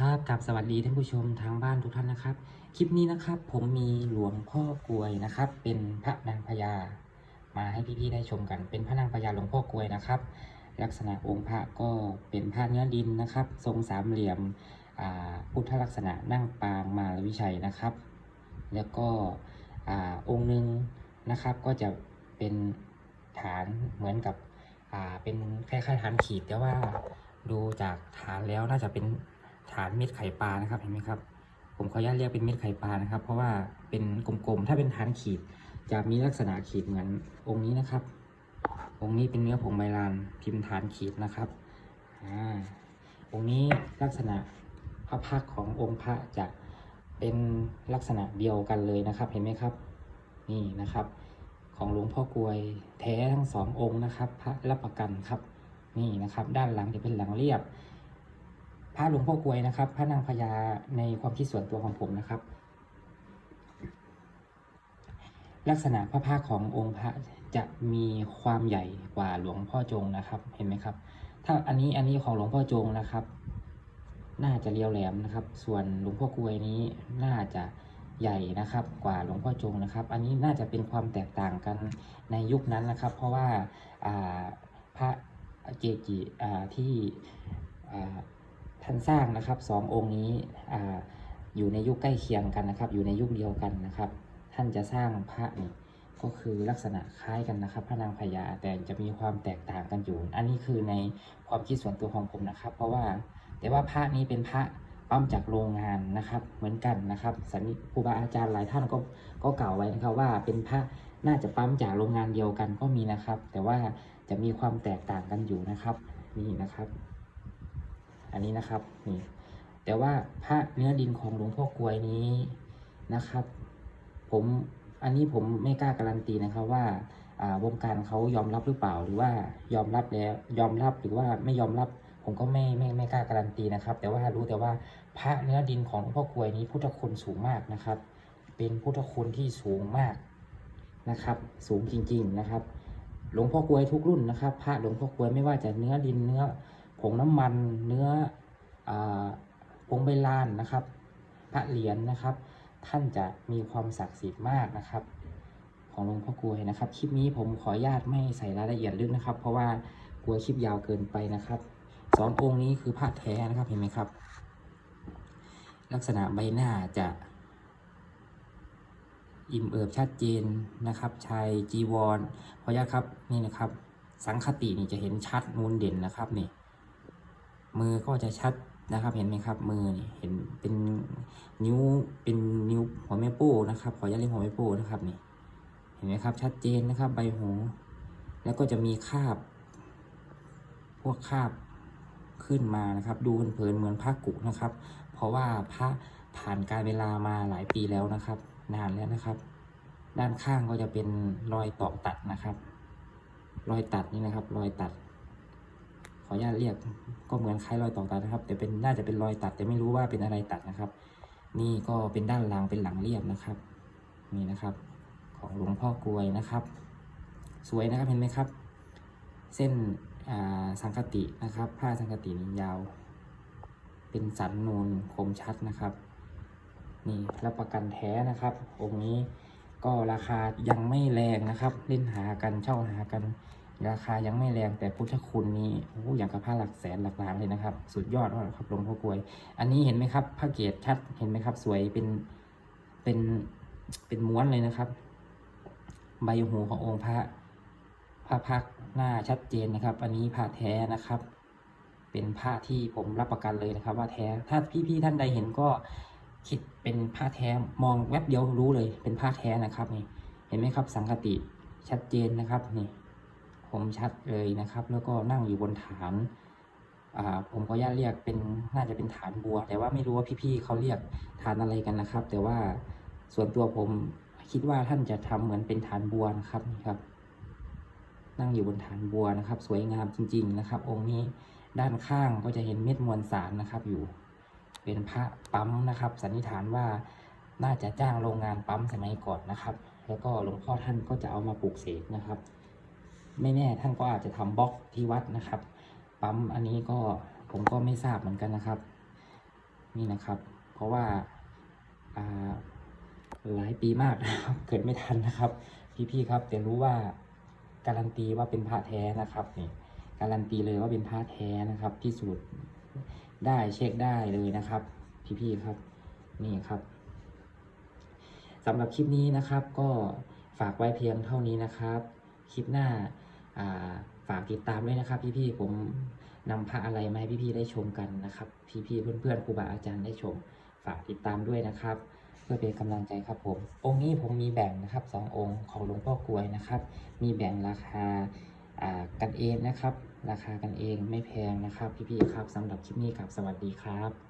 ครับกับสวัสดีท่านผู้ชมทางบ้านทุกท่านนะครับ คลิปนี้นะครับ ผมมีหลวงพ่อกลวยนะครับ เป็นพระนางพญามาให้พี่ๆได้ชมกัน เป็นพระนางพญาหลวงพ่อกลวยนะครับ ลักษณะองค์พระก็เป็นพระเนื้อดินนะครับ ทรงสามเหลี่ยมอ่าพุทธลักษณะนั่งปางมาลวิชัยนะครับ แล้วก็อ่าองค์หนึ่งนะครับ ก็จะเป็นฐานเหมือนกับอ่าเป็นคล้ายๆฐานขีดแต่ว่าดูจากฐานแล้วน่าจะเป็น ฐานเม็ดไข่ปลานะครับเห็นไหมครับ ผมขออนุญาตเรียกเป็นเม็ดไข่ปลานะครับ เพราะว่าเป็นกลมๆถ้าเป็นฐานขีดจะมีลักษณะขีดเหมือนองค์นี้นะครับ องค์นี้เป็นเนื้อผงใบลานพิมพ์ฐานขีดนะครับอ่าองค์นี้ลักษณะพระพักขององค์พระจะเป็นลักษณะเดียวกันเลยนะครับ เห็นไหมครับ นี่นะครับ ของหลวงพ่อกวยแท้ทั้งสององค์นะครับ พระรับประกันครับ นี่นะครับ ด้านหลังจะเป็นหลังเรียบ ระหลวงพ่อกวยนะครับ พระนางพญาในความคิดส่วนตัวของผมนะครับ ลักษณะพระภาคขององค์พระจะมีความใหญ่กว่าหลวงพ่อจงนะครับ เห็นไหมครับ ถ้าอันนี้อันนี้ของหลวงพ่อจงนะครับ น่าจะเรียวแหลมนะครับ ส่วนหลวงพ่อกวยนี้น่าจะใหญ่นะครับ กว่าหลวงพ่อจงนะครับ อันนี้น่าจะเป็นความแตกต่างกันในยุคนั้นนะครับ เพราะว่าพระเกจิที่ ท่านสร้างนะครับสององค์นี้ออยู่ในยุคใกล้เคียงกันนะครับ อยู่ในยุคเดียวกันนะครับ ท่านจะสร้างพระนี่ก็คือลักษณะคล้ายกันนะครับ พระนางพญาแต่จะมีความแตกต่างกันอยู่ อันนี้คือในความคิดส่วนตัวของผมนะครับ เพราะว่าแต่ว่าพระนี้เป็นพระปั้มจากโรงงานนะครับ เหมือนกันนะครับสันนิครูบาอาจารย์หลายท่านก็ก็กล่าวไว้นะครับว่าเป็นพระน่าจะปั้มจากโรงงานเดียวกันก็มีนะครับ แต่ว่าจะมีความแตกต่างกันอยู่นะครับ นี่นะครับ อันนี้นะครับนี่แต่ว่าพระเนื้อดินของหลวงพ่อกลวยนี้นะครับ ผมอันนี้ผมไม่กล้าการันตีนะครับว่าวงการเขายอมรับหรือเปล่าหรือว่ายอมรับแล้วยอมรับหรือว่าไม่ยอมรับ ผมก็ไม่ไม่ไม่กล้าการันตีนะครับ แต่ว่ารู้แต่ว่าพระเนื้อดินของหลวงพ่อกลวยนี้พุทธคุณสูงมากนะครับ เป็นพุทธคุณที่สูงมากนะครับ สูงจริง ๆนะครับ หลวงพ่อกลวยทุกรุ่นนะครับ พระหลวงพ่อกลวยไม่ว่าจะเนื้อดินเนื้อ ผงน้ำมันเนื้ออผงใบลานนะครับ พระเหรียญนะครับ ท่านจะมีความศักดิ์สิทธิ์มากนะครับ ของหลวงพ่อกลวยนะครับ คลิปนี้ผมขออนุญาตไม่ใส่รายละเอียดลึกนะครับ เพราะว่ากลัวคลิปยาวเกินไปนะครับสององค์นี้คือพระแท้นะครับเห็นไหมครับ ลักษณะใบหน้าจะ อิ่มเอิบชัดเจนนะครับชายจีวรขออนุญาตครับนี่นะครับ สังคตินี่จะเห็นชัดนูนเด่นนะครับนี่ มือก็จะชัดนะครับ เห็นไหมครับ มือนี่เห็นเป็นนิ้วเป็นนิ้วหัวแม่โป้นะครับขออนุญาตเรียกหัวแม่โป้นะครับนี่เห็นไหมครับ ชัดเจนนะครับ ใบหู แล้วก็จะมีคราบ พวกคราบขึ้นมานะครับ ดูเพลินเหมือนพระกุนะครับ เพราะว่าพระผ่านการเวลามาหลายปีแล้วนะครับ นานแล้วนะครับ ด้านข้างก็จะเป็นรอยตอกตัดนะครับ รอยตัดนี่นะครับ รอยตัด ออนุญาตเรียกก็เหมือนคล้ายรอยต่อกตัดนะครับ แต่เป็นน่าจะเป็นรอยตัดแต่ไม่รู้ว่าเป็นอะไรตัดนะครับ นี่ก็เป็นด้านหลังเป็นหลังเรียบนะครับนี่นะครับ ของหลวงพ่อกลวยนะครับ สวยนะครับเห็นไหมครับ เส้นสังคตินะครับ ผ้าสังคตินี่ยาว เป็นสันนูนคมชัดนะครับนี่รับประกันแท้นะครับ องค์นี้ก็ราคายังไม่แรงนะครับ เล่นหากันเช่าหากัน ราคายังไม่แรงแต่พุทธคุณนี้โอ้อย่างกับผ้าหลักแสนหลักล้านเลยนะครับ สุดยอดมากครับหลวงพ่อกลวย อันนี้เห็นไหมครับผ้าเกศชัดเห็นไหมครับ สวยเป็นเป็นเป็นม้วนเลยนะครับ ใบหูขององค์พระพระพักหน้าชัดเจนนะครับ อันนี้พระแท้นะครับ เป็นผ้าที่ผมรับประกันเลยนะครับ ว่าแท้ถ้าพี่ๆท่านใดเห็นก็คิดเป็นผ้าแท้มองแวบเดียวรู้เลยเป็นผ้าแท้นะครับนี่เห็นไหมครับสังกติชัดเจนนะครับนี่ ผมชัดเลยนะครับ แล้วก็นั่งอยู่บนฐานผมก็ย่าตเรียกเป็นน่าจะเป็นฐานบัว แต่ว่าไม่รู้ว่าพี่ๆเขาเรียกฐานอะไรกันนะครับ แต่ว่าส่วนตัวผมคิดว่าท่านจะทำเหมือนเป็นฐานบัวนะครับนี่ครับ นั่งอยู่บนฐานบัวนะครับ สวยงามจริง ๆ นะครับ องค์นี้ด้านข้างก็จะเห็นเม็ดมวลสารนะครับ อยู่ เป็นพระปั๊มนะครับ สันนิษฐานว่าน่าจะจ้างโรงงานปั๊มสมัยก่อนนะครับ แล้วก็หลวงพ่อท่านก็จะเอามาปลูกเสกนะครับ ไม่แน่ท่านก็อาจจะทำบล็อกที่วัดนะครับ ปั๊มอันนี้ก็ผมก็ไม่ทราบเหมือนกันนะครับ นี่นะครับ เพราะว่าหลายปีมากนะครับเกิดไม่ทันนะครับ พี่ๆครับแต่รู้ว่าการันตีว่าเป็นพระแท้นะครับนี่การันตีเลยว่าเป็นพระแท้นะครับพิสูจน์ได้เช็คได้เลยนะครับ พี่ๆครับนี่ครับสำหรับคลิปนี้นะครับก็ฝากไว้เพียงเท่านี้นะครับ คลิปหน้า ฝากติดตามด้วยนะครับ พี่ๆผมนำพระอะไรมาให้พี่ๆได้ชมกันนะครับ พี่ๆเพื่อนๆครูบาอาจารย์ได้ชม ฝากติดตามด้วยนะครับ เพื่อเป็นกำลังใจครับผม องค์นี้ผมมีแบ่งนะครับสององค์ของหลวงพ่อกลวยนะครับ มีแบ่งราคาอ่ากันเองนะครับ ราคากันเองไม่แพงนะครับ พี่ๆครับสำหรับคลิปนี้ครับสวัสดีครับ